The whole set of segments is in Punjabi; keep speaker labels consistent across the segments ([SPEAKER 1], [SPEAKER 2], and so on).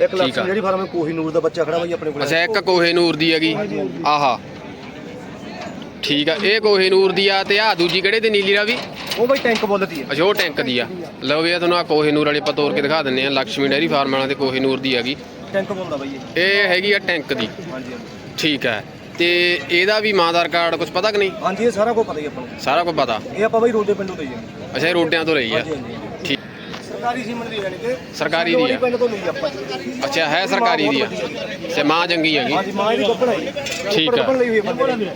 [SPEAKER 1] ਇੱਕ ਲੱਖ
[SPEAKER 2] ਠੀਕ ਆ।
[SPEAKER 1] ਜਿਹੜੀ ਫਾਰਮ ਕੋਹੀ ਨੂਰ ਦਾ ਬੱਚਾ ਖੜਾ ਬਾਈ ਆਪਣੇ ਕੋਲ।
[SPEAKER 2] ਅੱਛਾ ਇੱਕ ਕੋਹੇ ਨੂਰ ਦੀ ਹੈਗੀ। ਆਹਾ। ਠੀਕ ਆ ਇਹ ਕੋਹੇ ਨੂਰ ਦੀ ਆ ਤੇ ਆ ਦੂਜੀ ਕਿਹੜੇ ਤੇ ਨੀਲੀ ਰਾਵੀ?
[SPEAKER 1] ਉਹ ਬਾਈ ਟੈਂਕ ਬੋਲਦੀ ਹੈ
[SPEAKER 2] ਅੱਛਾ ਉਹ ਟੈਂਕ ਦੀ ਆ। ਲਓ ਵੀ ਇਹ ਤੁਹਾਨੂੰ ਆ ਕੋਹੇ ਨੂਰ ਵਾਲੀ ਆਪਾਂ ਤੋੜ ਕੇ ਦਿਖਾ ਦਿੰਨੇ ਆ ਲక్ష్ਮੀ ਡੈਰੀ ਫਾਰਮ ਵਾਲਾ ਤੇ ਕੋਹੇ ਨੂਰ ਦੀ ਹੈਗੀ।
[SPEAKER 1] ਟੈਂਕ ਬੋਲਦਾ ਬਾਈ ਇਹ।
[SPEAKER 2] ਇਹ ਹੈਗੀ ਆ ਟੈਂਕ ਦੀ।
[SPEAKER 1] ਹਾਂਜੀ ਹਾਂਜੀ।
[SPEAKER 2] ਠੀਕ ਹੈ ਤੇ ਇਹਦਾ ਵੀ ਮਾਦਾਰ ਕਾਰਡ ਕੁਝ ਪਤਾ ਕਿ ਨਹੀਂ?
[SPEAKER 1] ਹਾਂਜੀ ਇਹ ਸਾਰਾ ਕੁਝ ਪਤਾ ਹੀ ਆਪਾਂ ਨੂੰ।
[SPEAKER 2] ਸਾਰਾ ਕੁਝ ਪਤਾ।
[SPEAKER 1] ਇਹ ਆਪਾਂ ਬਾਈ ਰੋਡੇ ਪਿੰਡੋਂ ਲਈ ਆ।
[SPEAKER 2] ਅੱਛਾ ਇਹ ਰੋਡਿਆਂ ਤੋਂ ਲਈ ਆ।
[SPEAKER 1] ਹਾਂਜੀ ਹਾਂਜੀ।
[SPEAKER 2] ਠੀਕ
[SPEAKER 1] ਸਰਕਾਰੀ ਦੀ ਯਾਨੀ ਕਿ
[SPEAKER 2] ਸਰਕਾਰੀ ਦੀ ਆ।
[SPEAKER 1] ਪਿੰਡ ਤੋਂ ਲਈ ਆਪਾਂ।
[SPEAKER 2] ਅੱਛਾ ਹੈ ਸਰਕਾਰੀ ਦੀ ਆ। ਤੇ ਮਾਂ ਚੰਗੀ ਹੈਗੀ।
[SPEAKER 1] ਹਾਂਜੀ ਮਾਂ ਦੀ ਗੱਪਣ ਆਈ
[SPEAKER 2] ਠੀਕ ਆ।
[SPEAKER 1] ਗੱਪਣ ਲਈ ਹੋਈ ਹੈ ਬੰਦੇ ਨੇ।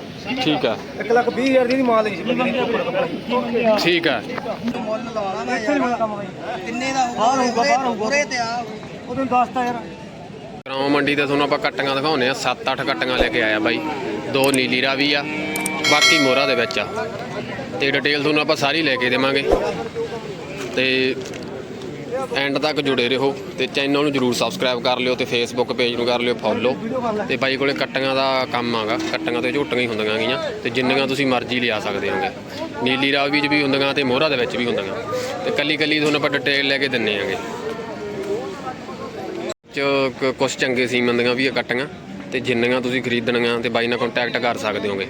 [SPEAKER 2] ਠੀਕ ਆ।
[SPEAKER 1] 1 ਲੱਖ 20 ਹਜ਼ਾਰ ਦੀ ਇਹਦੀ ਮਾਂ ਲਈ ਸੀ। ਬੰਦੇ ਨੇ ਗੱਪਣ ਗੱਪਣ
[SPEAKER 2] ਠੀਕ ਆ
[SPEAKER 3] ਕਿੰਨੇ ਦਾ ਹੋਊਗਾ? ਪੂਰੇ ਤੇ ਆ।
[SPEAKER 1] ਉਹਨੂੰ ਦੱਸਤਾ ਯਾਰ।
[SPEAKER 2] ਗਰਾਉਂ ਮੰਡੀ ਤੇ ਤੁਹਾਨੂੰ ਆਪਾਂ ਕੱਟੀਆਂ ਦਿਖਾਉਨੇ ਆ। 7-8 ਕੱਟੀਆਂ ਲੈ ਕੇ ਆਇਆ ਬਾਈ। ਦੋ ਨੀਲੀ ਰਾਵੀ ਆ। ਬਾਕੀ ਮੋਹਰਾ ਦੇ ਵਿੱਚ ਆ। ਤੇ ਡਿਟੇਲ ਤੁਹਾਨੂੰ ਆਪਾਂ ਸਾਰੀ ਲੈ ਕੇ ਦੇਵਾਂਗੇ। ਤੇ ਐਂਡ ਤੱਕ ਜੁੜੇ ਰਹੋ ਤੇ ਚੈਨਲ ਨੂੰ ਜਰੂਰ ਸਬਸਕ੍ਰਾਈਬ ਕਰ ਲਿਓ ਤੇ ਫੇਸਬੁੱਕ ਪੇਜ ਨੂੰ ਕਰ ਲਿਓ ਫੋਲੋ ਤੇ ਬਾਈ ਕੋਲੇ ਕੱਟੀਆਂ ਦਾ ਕੰਮ ਆਗਾ, ਕੱਟੀਆਂ ਤੇ ਝੋਟੀਆਂ ਹੀ ਹੁੰਦੀਆਂ ਗੀਆਂ ਤੇ ਜਿੰਨੀਆਂ ਤੁਸੀਂ ਮਰਜ਼ੀ ਲਿਆ ਸਕਦੇ ਹੋਗੇ। ਨੀਲੀ ਰਾਵੀ 'ਚ ਵੀ ਹੁੰਦੀਆਂ ਤੇ ਮੋਹਰਾ ਦੇ ਵਿੱਚ ਵੀ ਹੁੰਦੀਆਂ। ਤੇ ਕੱਲੀ ਕੱਲੀ ਤੁਹਾਨੂੰ ਆਪਾਂ ਡਿਟੇਲ ਲੈ ਕੇ ਦਿੰਨੇ ਆਂਗੇ। ਚ ਕ- ਕੁਛ ਚੰਗੇ ਸੀਮਨ ਦੀਆਂ ਵੀ ਆ ਕੱਟੀਆਂ ਤੇ ਜਿੰਨੀਆਂ ਤੁਸੀਂ ਖਰੀਦਣੀਆਂ ਤੇ ਬਾਈ ਨਾਲ ਕੰਟੈਕਟ ਕਰ ਸਕਦੇ ਹੋਗੇ।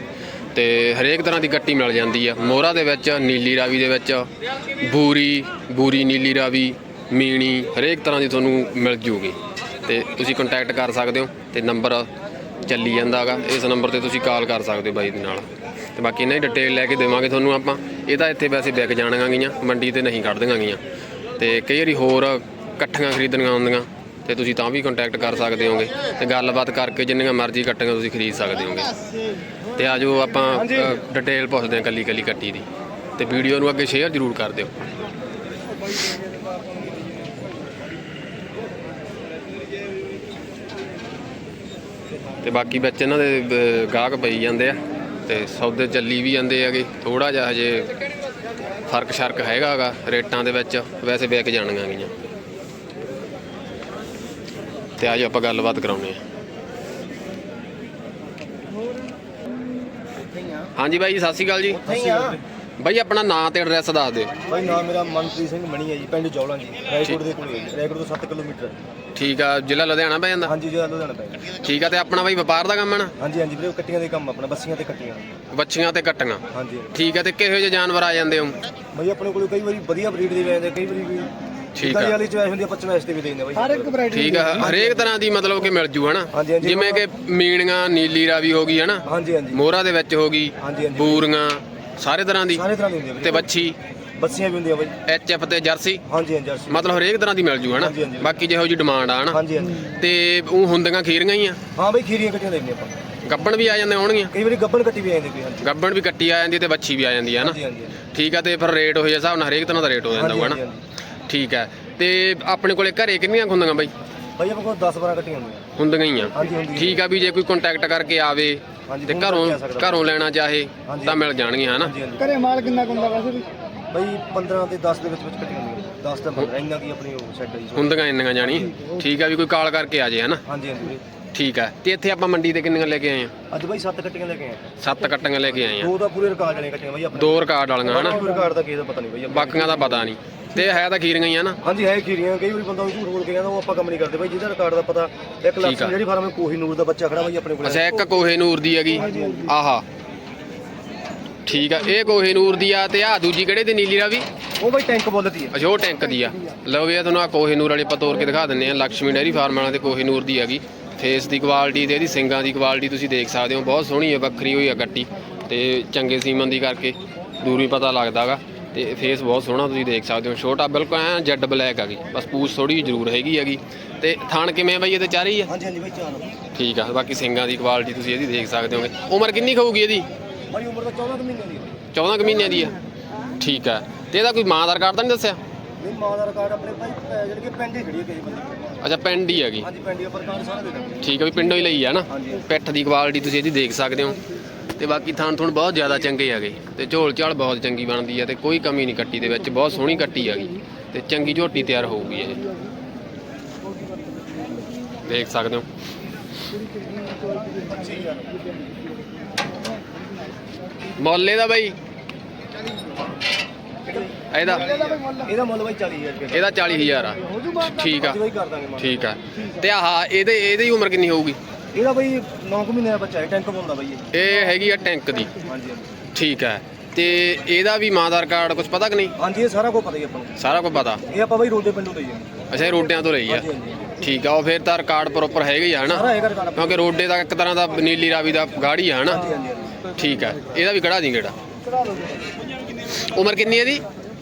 [SPEAKER 2] ਤੇ ਹਰੇਕ ਤਰ੍ਹਾਂ ਦੀ ਕੱਟੀ ਮਿਲ ਜਾਂਦੀ ਆ। ਮੋਹਰਾ ਦੇ ਵਿੱਚ, ਨੀਲੀ ਰਾਵੀ ਦੇ ਵਿੱਚ, ਬੂਰੀ ਬੂਰੀ ਨੀਲੀ ਰਾਵੀ ਮੀਣੀ ਹਰੇਕ ਤਰ੍ਹਾਂ ਦੀ ਤੁਹਾਨੂੰ ਮਿਲ ਜੂਗੀ। ਤੇ ਤੁਸੀਂ ਕੰਟੈਕਟ ਕਰ ਸਕਦੇ ਹੋ ਤੇ ਨੰਬਰ ਚੱਲੀ ਜਾਂਦਾਗਾ ਇਸ ਨੰਬਰ ਤੇ ਤੁਸੀਂ ਕਾਲ ਕਰ ਸਕਦੇ ਹੋ ਬਾਈ ਦੇ ਨਾਲ। ਤੇ ਬਾਕੀ ਇਹਨਾਂ ਦੀ ਡਿਟੇਲ ਲੈ ਕੇ ਦੇਵਾਂਗੇ ਤੁਹਾਨੂੰ ਆਪਾਂ। ਇਹ ਤਾਂ ਇੱਥੇ ਵੈਸੇ ਵਿਕ ਜਾਣੀਆਂ ਗੀਆਂ ਮੰਡੀ ਤੇ ਨਹੀਂ ਕੱਢਦੀਆਂ ਗੀਆਂ ਤੇ ਕਈ ਵਾਰੀ ਹੋਰ ਇਕੱਠੀਆਂ ਖਰੀਦਣੀਆਂ ਹੁੰਦੀਆਂ ਤੇ ਤੁਸੀਂ ਤਾਂ ਵੀ ਕੰਟੈਕਟ ਕਰ ਸਕਦੇ ਹੋਗੇ। ਤੇ ਗੱਲਬਾਤ ਕਰਕੇ ਜਿੰਨੀਆਂ ਮਰਜ਼ੀ ਕੱਟੀਆਂ ਤੁਸੀਂ ਖਰੀਦ ਸਕਦੇ ਹੋਗੇ। ਤੇ ਆਜੋ ਆਪਾਂ ਡਿਟੇਲ ਪੁੱਛਦੇ ਹਾਂ ਕੱਲੀ ਕੱਲੀ ਕੱਟੀ ਦੀ। ਤੇ ਵੀਡੀਓ ਨੂੰ ਅੱਗੇ ਸ਼ੇਅਰ ਜ਼ਰੂਰ ਕਰ ਦਿਓ। ਤੇ ਬਾਕੀ ਵਿੱਚ ਇਹਨਾਂ ਦੇ ਅਹ, ਗਾਹਕ ਪਈ ਜਾਂਦੇ ਆ ਤੇ ਸੌਦੇ ਚੱਲੀ ਵੀ ਜਾਂਦੇ ਹੈਗੇ। ਥੋੜਾ ਜਿਹਾ ਹਜੇ ਫ਼ਰਕ ਸ਼ਰਕ ਹੈਗਾਗਾ ਰੇਟਾਂ ਦੇ ਵਿੱਚ ਵੈਸੇ ਵਿਕ ਜਾਣੀਆਂ ਗੀਆਂ। ਤੇ ਆਜੋ ਆਪਾਂ ਗੱਲਬਾਤ ਕਰਾਉਨੇ ਆ। ਹਾਂਜੀ ਬਾਈ ਜੀ, ਸਤਿ ਸ਼੍ਰੀ ਅਕਾਲ ਜੀ। ਬਾਈ ਆਪਣਾ ਨਾਂ ਤੇ ਐਡਰੈਸ ਦੱਸ ਦਿਓ।
[SPEAKER 1] ਬਾਈ ਨਾਮ ਮੇਰਾ ਮਨਪ੍ਰੀਤ ਸਿੰਘ ਮਣੀ ਹੈ ਜੀ ਪਿੰਡ ਜੌਲਾਂ ਜੀ ਰਾਏਕੋਟ ਦੇ ਕੋਲੇ। ਰਾਏਕੋਟ ਤੋਂ 7 ਕਿਲੋਮੀਟਰ।
[SPEAKER 2] ਠੀਕ ਆ ਜ਼ਿਲ੍ਹਾ ਲੁਧਿਆਣਾ ਪੈ ਜਾਂਦਾ?
[SPEAKER 1] ਹਾਂਜੀ ਜਿਹੜਾ ਲੁਧਿਆਣਾ ਪੈ ਗਿਆ
[SPEAKER 2] ਠੀਕ ਆ ਤੇ ਆਪਣਾ ਬਾਈ ਵਪਾਰ ਦਾ ਕੰਮ ਹੈ ਨਾ?
[SPEAKER 1] ਹਾਂਜੀ ਹਾਂਜੀ ਵੀਰੇ ਉਹ ਕੱਟੀਆਂ ਦੇ ਕੰਮ ਆਪਣਾ ਬੱਸੀਆਂ ਤੇ ਕੱਟੀਆਂ।
[SPEAKER 2] ਬੱਚੀਆਂ ਤੇ ਕੱਟੀਆਂ
[SPEAKER 1] ਹਾਂਜੀ।
[SPEAKER 2] ਠੀਕ ਆ ਤੇ ਕਿਹੋ ਜਿਹੇ ਜਾਨਵਰ ਆ ਜਾਂਦੇ ਹੋ?
[SPEAKER 1] ਬਾਈ ਆਪਣੇ ਕੋਲ ਕਈ ਵਾਰੀ ਵਧੀਆ ਬਰੀਡ ਦੇ ਵੀ ਆਉਂਦੇ ਕਈ ਵਾਰੀ ਵੀ
[SPEAKER 2] ਠੀਕ
[SPEAKER 1] ਜਿੱਦਾਂ
[SPEAKER 2] ਆ।
[SPEAKER 1] ਵਾਲੀ ਚੁਆਇਸ ਹੁੰਦੀ ਆ ਆਪਾਂ ਚੁਆਇਸ ਤੇ ਵੀ ਦੇ ਦਿੰਦੇ ਬਾਈ।
[SPEAKER 3] ਹਰ ਇੱਕ ਵੈਰਾਈਟੀ
[SPEAKER 2] ਠੀਕ ਆ ਹਰੇਕ ਤਰ੍ਹਾਂ ਦੀ ਮਤਲਬ ਕਿ ਮਿਲ ਜੂ ਹਨਾ?
[SPEAKER 1] ਹਾਂਜੀ, ਹਾਂਜੀ।
[SPEAKER 2] ਜਿਵੇਂ ਕਿ ਮੀਣੀਆਂ ਨੀਲੀ ਰਾਵੀ ਹੋ ਗਈ ਹਨਾ?
[SPEAKER 1] ਹਾਂਜੀ ਹਾਂਜੀ।
[SPEAKER 2] ਮੋਹਰਾ ਦੇ ਵਿੱਚ ਹੋ ਗਈ
[SPEAKER 1] ਹਾਂਜੀ ਹਾਂਜੀ।
[SPEAKER 2] ਬੂਰੀਆਂ ਸਾਰੇ ਤਰ੍ਹਾਂ ਦੀ।
[SPEAKER 1] ਸਾਰੇ ਤਰ੍ਹਾਂ ਦੀ ਹੁੰਦੀ ਆ
[SPEAKER 2] ਤੇ ਬੱਚੀ
[SPEAKER 1] ਬੱਸੀਆਂ ਵੀ ਹੁੰਦੀਆਂ ਬਾਈ।
[SPEAKER 2] ਐਚ ਐਫ ਤੇ ਜਰਸੀ?
[SPEAKER 1] ਹਾਂਜੀ ਹਾਂਜੀ ਜਰਸੀ।
[SPEAKER 2] ਮਤਲਬ ਹਰੇਕ ਤਰ੍ਹਾਂ ਦੀ ਮਿਲ ਜੂ ਹਨਾ?
[SPEAKER 1] ਹਾਂਜੀ, ਹਾਂਜੀ।
[SPEAKER 2] ਬਾਕੀ ਜਿਹੋ ਜੀ ਡਿਮਾਂਡ ਆ ਹਨਾ?
[SPEAKER 1] ਹਾਂਜੀ ਹਾਂਜੀ।
[SPEAKER 2] ਤੇ ਉਹ ਹੁੰਦੀਆਂ ਖੀਰੀਆਂ ਹੀ ਆ?
[SPEAKER 1] ਹਾਂ ਬਾਈ ਖੀਰੀਆਂ ਕੱਟੀਆਂ ਦੇ ਦਿੰਦੇ ਆਪਾਂ।
[SPEAKER 2] ਗੱਬਣ ਵੀ ਆ ਜਾਂਦੇ ਹੋਣਗੀਆਂ?
[SPEAKER 1] ਕਈ ਵਾਰੀ ਗੱਬਣ ਕੱਟੀ ਵੀ ਆ ਜਾਂਦੀ ਕੋਈ ਹਾਂਜੀ।
[SPEAKER 2] ਗੱਬਣ ਵੀ ਕੱਟੀ ਆ ਜਾਂਦੀ ਤੇ ਬੱਚੀ ਵੀ ਆ ਜਾਂਦੀ ਹੈ ਹਨਾ?
[SPEAKER 1] ਹਾਂਜੀ ਹਾਂਜੀ
[SPEAKER 2] ਠੀਕ ਆ ਤੇ ਫਿਰ ਰੇਟ ਉਹ ਜਿਹੇ ਹਿਸਾਬ ਨਾਲ ਹਰੇਕ ਤਰ੍ਹਾਂ ਦਾ ਰੇਟ ਹੋ ਜਾਂਦਾ ਹੋਊਗਾ
[SPEAKER 1] ਹਾਂਜੀ,
[SPEAKER 2] ਹਨਾ? ਠੀਕ ਆ। ਤੇ ਆਪਣੇ ਕੋਲੇ ਘਰੇ ਕਿੰਨੀਆਂ ਕੁ ਹੁੰਦੀਆਂ ਬਾਈ?
[SPEAKER 1] ਬਾਈ ਆਪਾਂ ਕੋਲ 10 12 ਕੱਟੀਆਂ ਹੁੰਦੀਆਂ।
[SPEAKER 2] ਹੁੰਦੀਆਂ ਹੀ ਆ।
[SPEAKER 1] ਹਾਂਜੀ ਹੁੰਦੀਆਂ
[SPEAKER 2] ਠੀਕ ਆ ਵੀ ਜੇ ਕੋਈ ਕੰਟੈਕਟ ਕਰਕੇ ਆਵੇ
[SPEAKER 1] ਹਾਂਜੀ,
[SPEAKER 2] ਤੇ ਘਰੋਂ
[SPEAKER 1] ਕਰਕੇ ਆ ਸਕਦਾ।
[SPEAKER 2] ਘਰੋਂ ਲੈਣਾ ਚਾਹੇ
[SPEAKER 1] ਹਾਂਜੀ।
[SPEAKER 2] ਤਾਂ ਮਿਲ ਜਾਣਗੀਆਂ ਹਨਾ?
[SPEAKER 3] ਘਰੇ ਮਾਲ ਕਿੰਨਾ ਕੁ ਹੁੰਦਾ ਵੈਸੇ ਵੀ?
[SPEAKER 1] ਬਾਈ 15 ਤੇ 10 ਦੇ ਵਿੱਚ ਵਿੱਚ ਕੱਟੀਆਂ ਹੁੰਦੀਆਂ 10 ਤਾਂ 15 ਇੰਨਾ ਕੀ ਆਪਣੀ ਉਹ ਸੈੱਟ ਹੈ ਜੀ।
[SPEAKER 2] ਹੁੰਦੀਆਂ ਇੰਨੀਆਂ ਜਾਣੀ। ਠੀਕ ਆ ਵੀ ਕੋਈ ਕਾਲ ਕਰਕੇ ਆ ਜੇ ਹਨਾ?
[SPEAKER 1] ਹਾਂਜੀ ਹਾਂਜੀ ਵੀਰੇ
[SPEAKER 2] ਠੀਕ ਆ। ਤੇ ਇੱਥੇ ਆਪਾਂ ਮੰਡੀ ਤੇ ਕਿੰਨੀਆਂ ਲੈ ਕੇ ਆਏ ਆ?
[SPEAKER 1] ਅੱਜ ਬਾਈ 7 ਕੱਟੀਆਂ ਲੈ ਕੇ ਆਏ
[SPEAKER 2] ਸੱਤ ਕੱਟੀਆਂ ਲੈ ਕੇ ਆਏ ਆ।
[SPEAKER 1] ਦੋ ਤਾਂ ਪੂਰੇ ਰਿਕਾਰਡ ਵਾਲੀਆਂ ਕੱਟੀਆਂ ਬਾਈ ਆਪਣੇ
[SPEAKER 2] ਦੋ ਰਿਕਾਰਡ ਵਾਲੀਆਂ ਹਨਾ?
[SPEAKER 1] ਪੂਰੇ ਰਿਕਾਰਡ ਦਾ ਕਿਸੇ ਦਾ ਪਤਾ ਨਹੀਂ ਬਾਈ। ਆਪਾਂ
[SPEAKER 2] ਬਾਕੀਆਂ ਦਾ ਪਤਾ ਨਹੀਂ। ਤੇ ਹੈ ਤਾਂ ਖੀਰੀਆਂ ਹੀ ਆ ਨਾ
[SPEAKER 1] ਹਾਂਜੀ ਹੈ ਖੀਰੀਆਂ। ਕਈ ਵਾਰੀ ਬੰਦਾ ਉਹ ਝੂਠ ਬੋਲ ਕੇ ਕਹਿੰਦਾ ਉਹ ਆਪਾਂ ਕੰਮ ਨਹੀਂ ਕਰਦੇ ਬਾਈ। ਜਿਹਦਾ ਰਿਕਾਰਡ ਦਾ ਪਤਾ 1 ਲੱਖ
[SPEAKER 2] ਠੀਕ ਆ।
[SPEAKER 1] ਜਿਹੜੀ ਫਾਰਮ ਕੋਹੀ ਨੂਰ ਦਾ ਬੱਚਾ ਖੜਾ ਬਾਈ ਆਪਣੇ ਕੋਲ।
[SPEAKER 2] ਅੱਛਾ ਇੱਕ ਕੋਹੇ ਨੂਰ ਦੀ ਹੈਗੀ। ਆਹਾ। ਠੀਕ ਆ ਇਹ ਕੋਹੇ ਨੂਰ ਦੀ ਆ ਤੇ ਆ ਦੂਜੀ ਕਿਹੜੇ ਤੇ ਨੀਲੀ ਰਾਵੀ?
[SPEAKER 1] ਉਹ ਬਾਈ ਟੈਂਕ ਬੋਲਦੀ ਹੈ
[SPEAKER 2] ਅੱਛਾ ਉਹ ਟੈਂਕ ਦੀ ਆ। ਲਓ ਵੀ ਇਹ ਤੁਹਾਨੂੰ ਆ ਕੋਹੇ ਨੂਰ ਵਾਲੀ ਆਪਾਂ ਤੋੜ ਕੇ ਦਿਖਾ ਦਿੰਨੇ ਆ ਲక్ష్ਮੀ ਡੈਰੀ ਫਾਰਮ ਵਾਲਾ ਤੇ ਕੋਹੇ ਨੂਰ ਦੀ ਹੈਗੀ। ਫੇਸ ਦੀ ਕੁਆਲਿਟੀ ਤੇ ਇਹਦੀ ਸਿੰਗਾਂ ਦੀ ਕੁਆਲਿਟੀ ਤੁਸੀਂ ਦੇਖ ਸਕਦੇ ਹੋ। ਬਹੁਤ ਸੋਹਣੀ ਹੈ ਵੱਖਰੀ ਹੋਈ ਆ ਕੱਟੀ ਤੇ ਚੰਗੇ ਸੀਮਨ ਦੀ ਕਰਕੇ ਦੂਰੀ ਪਤਾ ਲੱਗਦਾਗਾ ਤੇ ਫੇਸ ਬਹੁਤ ਸੋਹਣਾ ਤੁਸੀਂ ਦੇਖ ਸਕਦੇ ਹੋ। ਛੋਟਾ ਬਿਲਕੁਲ ਐ ਜੈਡ ਬਲੈਕ ਹੈਗੀ ਬਸ ਪੂਛ ਥੋੜੀ ਜ਼ਰੂਰ ਹੈਗੀ ਹੈਗੀ। ਤੇ ਥਣ ਕਿਵੇਂ ਆ ਬਈ? ਇਹਦੇ ਚਾਰੀ ਆ?
[SPEAKER 1] ਹਾਂਜੀ ਹਾਂਜੀ ਬਾਈ ਚਾਲ
[SPEAKER 2] ਠੀਕ ਆ ਬਾਕੀ ਸਿੰਗਾਂ ਦੀ ਕੁਆਲਿਟੀ ਤੁਸੀਂ ਇਹਦੀ ਦੇਖ ਸਕਦੇ ਹੋਗੇ। ਉਮਰ ਕਿੰਨੀ ਕੁ ਹੋਊਗੀ ਇਹਦੀ?
[SPEAKER 1] ਬਾਈ ਉਮਰ ਤਾਂ 14 ਕੁ ਮਹੀਨੇ ਦੀ ਹੈ
[SPEAKER 2] 14 ਕੁ ਮਹੀਨਿਆਂ ਦੀ ਆ। ਠੀਕ ਆ। ਤੇ ਇਹਦਾ ਕੋਈ ਮਾਂ ਦਾ ਰਿਕਾਰਡ ਤਾਂ ਨਹੀਂ ਦੱਸਿਆ?
[SPEAKER 1] ਨਹੀਂ ਮਾਂ ਦਾ ਰਿਕਾਰਡ ਆਪਣੇ ਭਾਈ ਅਹ ਜਿਹੜੀ ਕਿ ਪਿੰਡ ਹੀ ਖੜੀ ਹੈ ਕਿਸੇ ਬੰਦੇ।
[SPEAKER 2] ਅੱਛਾ ਪਿੰਡ ਹੀ ਹੈਗੀ।
[SPEAKER 1] ਹਾਂਜੀ ਪਿੰਡ ਹੀ ਪਰ ਰਿਕਾਰਡ ਸਾਰਾ ਦੇ ਦਾਂਗੇ
[SPEAKER 2] ਠੀਕ ਆ ਵੀ ਪਿੰਡੋਂ ਹੀ ਲਈ ਆ ਨਾ।
[SPEAKER 1] ਹਾਂਜੀ।
[SPEAKER 2] ਪਿੱਠ ਦੀ ਕੁਆਲਿਟੀ ਤੁਸੀਂ ਇਹਦੀ ਦੇਖ ਸਕਦੇ ਹੋ। ਤੇ ਬਾਕੀ ਥਣ ਥੁਣ ਬਹੁਤ ਜ਼ਿਆਦਾ ਚੰਗੇ ਹੈਗੇ। ਤੇ ਝੋਲ ਝਾਲ ਬਹੁਤ ਚੰਗੀ ਬਣਦੀ ਹੈ ਤੇ ਕੋਈ ਕਮੀ ਨਹੀਂ ਕੱਟੀ ਦੇ ਵਿੱਚ। ਬਹੁਤ ਸੋਹਣੀ ਕੱਟੀ ਹੈਗੀ। ਤੇ ਚੰਗੀ ਝੋਟੀ ਤਿਆਰ ਹੋਊਗੀ ਇਹ। ਦੇਖ ਸਕਦੇ ਹੋ। ਮੌਲੇ ਦਾ ਬਾਈ। ਇਹਦਾ।
[SPEAKER 1] ਇਹਦਾ ਮੁੱਲ ਬਾਈ 40000 ਰੁਪਏ।
[SPEAKER 2] ਇਹਦਾ 40000 ਆ। ਠੀਕ ਆ। ਠੀਕ ਆ। ਤੇ ਆਹ ਇਹਦੇ ਇਹਦੀ ਉਮਰ ਕਿੰਨੀ ਹੋਊਗੀ?
[SPEAKER 1] ਇਹਦਾ ਬਾਈ 9 ਮਹੀਨੇ ਦਾ ਬੱਚਾ ਹੈ ਟੈਂਕ ਬੋਲਦਾ ਬਾਈ ਇਹ।
[SPEAKER 2] ਇਹ ਹੈਗੀ ਆ ਟੈਂਕ ਦੀ।
[SPEAKER 1] ਹਾਂਜੀ
[SPEAKER 2] ਠੀਕ ਹੈ ਤੇ ਇਹਦਾ ਵੀ ਮਾਦਾਰ ਕਾਰਡ ਕੁਝ ਪਤਾ ਕਿ ਨਹੀਂ?
[SPEAKER 1] ਹਾਂਜੀ ਇਹ ਸਾਰਾ ਕੁਝ ਪਤਾ ਹੀ ਆਪਾਂ ਨੂੰ।
[SPEAKER 2] ਸਾਰਾ ਕੁਝ ਪਤਾ।
[SPEAKER 1] ਇਹ ਆਪਾਂ ਬਾਈ ਰੋਡੇ ਪਿੰਡੋਂ ਲਈ ਜਾਂਦੇ
[SPEAKER 2] ਅੱਛਾ ਇਹ ਰੋਡਿਆਂ ਤੋਂ ਲਈ ਆ। ਠੀਕ ਆ ਉਹ ਫਿਰ ਤਾਂ ਰਿਕਾਰਡ ਪ੍ਰੋਪਰ ਹੈਗਾ ਹੀ ਆ ਹਨਾ? ਕਿਉਂਕਿ ਰੋਡੇ ਦਾ ਇੱਕ ਤਰ੍ਹਾਂ ਦਾ ਨੀਲੀ ਰਾਵੀ ਦਾ ਗਾੜੀ ਆ ਹਨਾ?
[SPEAKER 1] ਹਾਂਜੀ ਹਾਂਜੀ ਹਾਂਜੀ।
[SPEAKER 2] ਠੀਕ ਹੈ ਇਹਦਾ ਵੀ ਕਢਾ ਦੀ ਗੇੜਾ। ਉਮਰ ਕਿੰਨੀ ਹੈ ਦੀ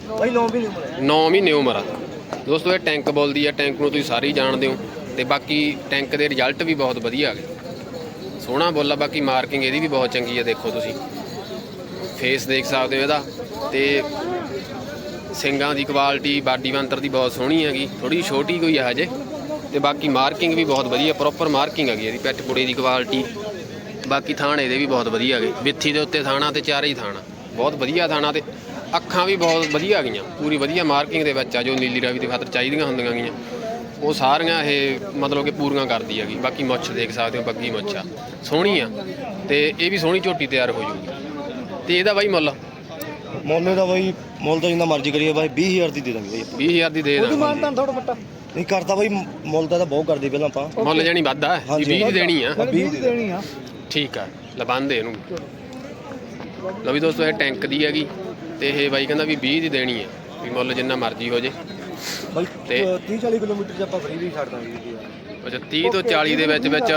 [SPEAKER 1] ਬਾਈ 9 ਮਹੀਨੇ ਉਮਰ ਹੈ
[SPEAKER 2] 9 ਮਹੀਨੇ ਉਮਰ ਆ। ਦੋਸਤੋ ਇਹ ਟੈਂਕ ਬੋਲਦੀ ਆ। ਟੈਂਕ ਨੂੰ ਤੁਸੀਂ ਸਾਰੇ ਹੀ ਜਾਣਦੇ ਹੋ। ਤੇ ਬਾਕੀ ਟੈਂਕ ਦੇ ਰਿਜ਼ਲਟ ਵੀ ਬਹੁਤ ਵਧੀਆ ਆ ਗਏ। ਸੋਹਣਾ ਬੋਲਾ ਬਾਕੀ ਮਾਰਕਿੰਗ ਇਹਦੀ ਵੀ ਬਹੁਤ ਚੰਗੀ ਆ ਦੇਖੋ ਤੁਸੀਂ। ਫੇਸ ਦੇਖ ਸਕਦੇ ਹੋ ਇਹਦਾ। ਤੇ ਸਿੰਗਾਂ ਦੀ ਕੁਆਲਿਟੀ ਬਾਡੀ ਬੰਤਰ ਦੀ ਬਹੁਤ ਸੋਹਣੀ ਹੈਗੀ। ਥੋੜੀ ਛੋਟੀ ਕੋਈ ਆ ਹਜੇ। ਤੇ ਬਾਕੀ ਮਾਰਕਿੰਗ ਵੀ ਬਹੁਤ ਵਧੀਆ ਪ੍ਰੋਪਰ ਮਾਰਕਿੰਗ ਹੈਗੀ ਇਹਦੀ। ਪੈਟ ਪੁੜੇ ਦੀ ਕੁਆਲਿਟੀ ਬਾਕੀ ਥਾਣ ਇਹਦੇ ਵੀ ਬਹੁਤ ਵਧੀਆ ਹੈਗੇ। ਵਿੱਥੀ ਦੇ ਉੱਤੇ ਥਾਣਾ ਤੇ ਚਾਰੇ ਹੀ ਥਾਣਾ। ਬਹੁਤ ਵਧੀਆ ਥਾਣਾ ਤੇ ਅੱਖਾਂ ਵੀ ਬਹੁਤ ਵਧੀਆ ਗਈਆਂ ਪੂਰੀ ਵਧੀਆ ਮਾਰਕਿੰਗ ਦੇ ਵਿੱਚ ਆ ਜੋ ਨੀਲੀ ਰਾਵੀ ਦੇ ਖਾਤਰ ਚਾਹੀਦੀਆਂ ਹੁੰਦੀਆਂ ਗਈਆਂ ਉਹ ਸਾਰੀਆਂ ਇਹ ਮਤਲਬ ਕਿ ਪੂਰੀਆਂ ਕਰਦੀ ਹੈਗੀ। ਬਾਕੀ ਮੁੱਛ ਦੇਖ ਸਕਦੇ ਹੋ ਬੱਗੀ ਮੁੱਛ ਆ। ਸੋਹਣੀ ਆ। ਤੇ ਇਹ ਵੀ ਸੋਹਣੀ ਝੋਟੀ ਤਿਆਰ ਹੋ ਜੂਗੀ। ਤੇ ਇਹਦਾ ਬਾਈ ਮੁੱਲ?
[SPEAKER 1] ਮੁੱਲ ਦਾ ਬਾਈ ਮੁੱਲ ਤਾਂ ਜਿੰਨਾ ਮਰਜ਼ੀ ਕਰੀਏ ਬਾਈ 20000 ਦੀ ਦੇ ਦਾਂਗੇ ਬਾਈ
[SPEAKER 2] 20000 ਦੀ ਦੇ ਦਾਂਗੇ।
[SPEAKER 3] ਮਾਨਤਾਨ ਥੋੜਾ ਬੱਟਾ
[SPEAKER 1] ਨਹੀਂ ਕਰਦਾ ਬਾਈ ਮੁੱਲ ਦਾ ਤਾਂ ਬਹੁਤ ਕਰਦੇ ਪਹਿਲਾਂ ਆਪਾਂ।
[SPEAKER 2] ਮੁੱਲ ਜਾਣੀ ਵੱਧਾ ਹੈ
[SPEAKER 1] ਹਾਂਜੀ।
[SPEAKER 2] 20 ਦੀ ਦੇਣੀ ਆ।
[SPEAKER 1] 20 ਦੀ
[SPEAKER 3] ਦੇਣੀ ਆ।
[SPEAKER 2] ਠੀਕ ਆ ਲਬੰਦੇ ਇਹਨੂੰ। ਲਓ ਵੀ ਦੋਸਤੋ ਇਹ ਟੈਂਕ ਦੀ ਹੈਗੀ ਤੇ ਇਹ ਬਾਈ ਕਹਿੰਦਾ ਵੀ 20 ਦੀ ਦੇਣੀ ਹੈ ਵੀ ਮੁੱਲ ਜਿੰਨਾ ਮਰਜ਼ੀ ਹੋ ਜੇ।
[SPEAKER 1] ਬਾਈ
[SPEAKER 2] ਤੇ-
[SPEAKER 1] 30 40 ਕਿਲੋਮੀਟਰ ਚ ਆਪਾਂ ਫ੍ਰੀ ਵੀ ਛੱਡ ਦਾਂਗੇ ਜੀ।
[SPEAKER 2] ਅੱਛਾ 30 ਤੋਂ 40 ਦੇ ਵਿੱਚ ਵਿੱਚ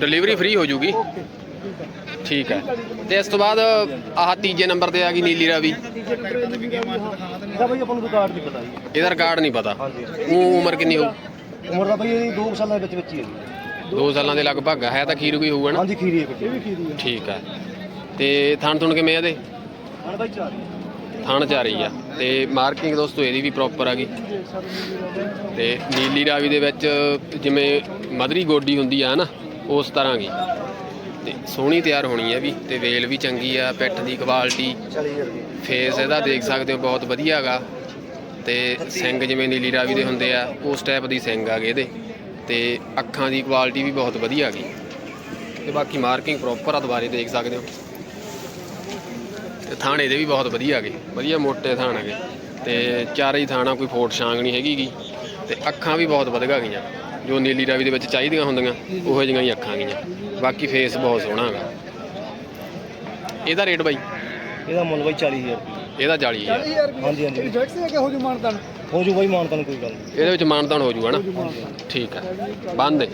[SPEAKER 2] ਡਿਲੀਵਰੀ ਫ੍ਰੀ ਹੋ ਜੂਗੀ। ਠੀਕ ਹੈ। ਤੇ ਇਸ ਤੋਂ ਬਾਅਦ ਆਹ ਤੀਜੇ ਨੰਬਰ ਤੇ ਆ ਗਈ ਨੀਲੀ ਰਾਵੀ।
[SPEAKER 1] ਇਹਦਾ ਬਾਈ ਆਪਾਂ ਨੂੰ ਰਿਕਾਰਡ ਨਹੀਂ ਪਤਾ ਜੀ।
[SPEAKER 2] ਇਹਦਾ ਰਿਕਾਰਡ ਨਹੀਂ ਪਤਾ।
[SPEAKER 1] ਹਾਂਜੀ।
[SPEAKER 2] ਉਹ ਉਮਰ ਕਿੰਨੀ ਹੋਊ?
[SPEAKER 1] ਉਮਰ ਦਾ ਬਾਈ ਇਹਦੀ 2 ਸਾਲਾਂ ਦੇ ਵਿੱਚ ਵਿੱਚ ਹੀ ਹੈ ਜੀ।
[SPEAKER 2] 2 ਸਾਲਾਂ ਦੇ ਲਗਭਗ ਹੈ ਤਾਂ ਖੀਰ ਕੋਈ ਹੋਊਗਾ ਨਾ?
[SPEAKER 1] ਹਾਂਜੀ ਖੀਰੀ ਹੈ ਕੱਟੀ
[SPEAKER 2] ਠੀਕ ਹੈ। ਤੇ ਥਣ ਥੁਣ ਕਿਵੇਂ ਆ ਇਹਦੇ?
[SPEAKER 1] ਹਾਂ ਬਾਈ ਚਾਰ
[SPEAKER 2] ਥਣ ਚ ਆ ਰਹੀ ਆ। ਤੇ ਮਾਰਕਿੰਗ ਦੋਸਤੋ ਇਹਦੀ ਵੀ ਪ੍ਰੋਪਰ ਆ ਗਈ। ਤੇ ਨੀਲੀ ਰਾਵੀ ਦੇ ਵਿੱਚ ਜਿਵੇਂ ਮਧਰੀ ਗੋਡੀ ਹੁੰਦੀ ਆ ਨਾ? ਉਸ ਤਰ੍ਹਾਂ ਦੀ। ਤੇ ਸੋਹਣੀ ਤਿਆਰ ਹੋਣੀ ਹੈ ਵੀ। ਤੇ ਵੇਲ ਵੀ ਚੰਗੀ ਆ ਪਿੱਠ ਦੀ ਕੁਆਲਿਟੀ
[SPEAKER 1] 40000 ਦੀ।
[SPEAKER 2] ਫੇਸ ਇਹਦਾ ਦੇਖ ਸਕਦੇ ਹੋ ਬਹੁਤ ਵਧੀਆ ਹੈਗਾ। ਤੇ ਸਿੰਗ ਜਿਵੇਂ ਨੀਲੀ ਰਾਵੀ ਦੇ ਹੁੰਦੇ ਆ ਉਸ ਟਾਈਪ ਦੀ ਸਿੰਗ ਆ ਗਏ ਇਹਦੇ। ਤੇ ਅੱਖਾਂ ਦੀ ਕੁਆਲਿਟੀ ਵੀ ਬਹੁਤ ਵਧੀਆ ਗਈ ਤੇ ਬਾਕੀ ਮਾਰਕਿੰਗ ਪ੍ਰੋਪਰ ਆ, ਦੁਬਾਰੇ ਦੇਖ ਸਕਦੇ ਹੋ। ਤੇ ਥਾਣੇ ਦੇ ਵੀ ਬਹੁਤ ਵਧੀਆ ਹੈਗੇ। ਵਧੀਆ ਮੋਟੇ ਥਾਣ ਗਏ ਤੇ ਚਾਰੇ ਹੀ ਥਾਣਾ ਕੋਈ ਫੋਟ ਛਾਂਗ ਨਹੀਂ ਹੈਗੀਗੀ ਤੇ ਅੱਖਾਂ ਵੀ ਬਹੁਤ ਵਧੀਆ ਗਈਆਂ। ਜੋ ਨੀਲੀ ਰਾਵੀ ਦੇ ਵਿੱਚ ਚਾਹੀਦੀਆਂ ਹੁੰਦੀਆਂ, ਉਹੋ ਜਿਹੀਆਂ ਹੀ ਅੱਖਾਂ ਗਈਆਂ। ਬਾਕੀ ਫੇਸ ਬਹੁਤ ਸੋਹਣਾ ਹੈਗਾ। ਇਹਦਾ ਰੇਟ ਬਾਈ?
[SPEAKER 1] ਇਹਦਾ ਮੁੱਲ ਬਾਈ 40000 ਰੁਪਏ।
[SPEAKER 2] ਇਹਦਾ 40000
[SPEAKER 1] ਹਾਂਜੀ ਹਾਂਜੀ।
[SPEAKER 3] ਰਿਜੈਕਟ ਹੈ ਕਿਹੋ ਜਿਹੀ ਮਾਨਤਾਨ?
[SPEAKER 1] ਹੋ ਜੂ ਬਾਈ ਮਾਨ ਤੁਹਾਨੂੰ ਕੋਈ ਗੱਲ ਨਹੀਂ।
[SPEAKER 2] ਇਹਦੇ ਵਿੱਚ ਮਾਨਤਾਨ ਹੋ ਜੂਗਾ ਨਾ? ਠੀਕ ਹੈ। ਬੰਦ ਦੇ